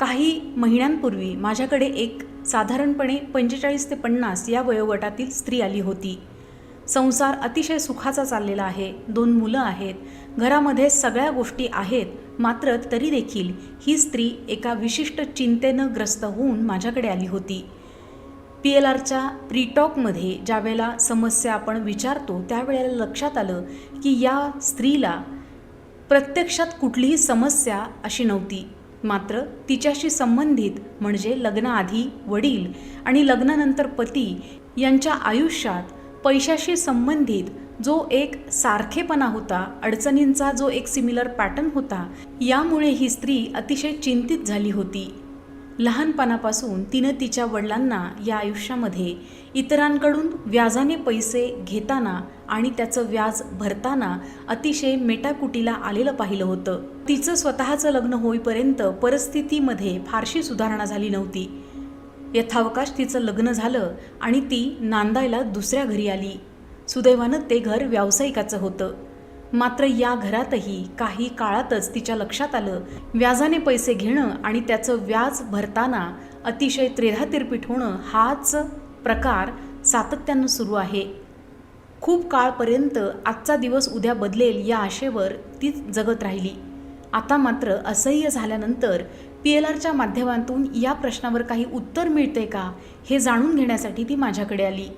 काही महिन्यांपूर्वी माझ्याकडे एक साधारणपणे पंचेचाळीस ते पन्नास या वयोगटातील स्त्री आली होती. संसार अतिशय सुखाचा चाललेला आहे. दोन मुलं आहेत. घरामध्ये सगळ्या गोष्टी आहेत. मात्र तरी देखील ही स्त्री एका विशिष्ट चिंतेनं ग्रस्त होऊन माझ्याकडे आली होती. पी एल आरच्या प्रीटॉकमध्ये ज्यावेळेला समस्या आपण विचारतो त्यावेळेला लक्षात आलं की या स्त्रीला प्रत्यक्षात कुठलीही समस्या अशी नव्हती. मात्र तिच्याशी संबंधित म्हणजे लग्नाआधी वडील आणि लग्नानंतर पती यांच्या आयुष्यात पैशाशी संबंधित जो एक सारखेपणा होता अडचणींचा जो एक सिमिलर पॅटर्न होता यामुळे ही स्त्री अतिशय चिंतित झाली होती. लहानपणापासून तिनं तिच्या वडिलांना या आयुष्यामध्ये इतरांकडून व्याजाने पैसे घेताना आणि त्याचं व्याज भरताना अतिशय मेटाकुटीला आलेलं पाहिलं होतं. तिचं स्वतःचं लग्न होईपर्यंत परिस्थितीमध्ये फारशी सुधारणा झाली नव्हती. यथावकाश तिचं लग्न झालं आणि ती नांदायला दुसऱ्या घरी आली. सुदैवानं ते घर व्यावसायिकाचं होतं. मात्र या घरातही काही काळातच तिच्या लक्षात आलं. व्याजाने पैसे घेणं आणि त्याचं व्याज भरताना अतिशय त्रेधातिरपीठ होणं हाच प्रकार सातत्यानं सुरू आहे. खूप काळपर्यंत आजचा दिवस उद्या बदलेल या आशेवर ती जगत राहिली. आता मात्र असह्य झाल्यानंतर पी एल आरच्या माध्यमातून या प्रश्नावर काही उत्तर मिळते का हे जाणून घेण्यासाठी ती माझ्याकडे आली.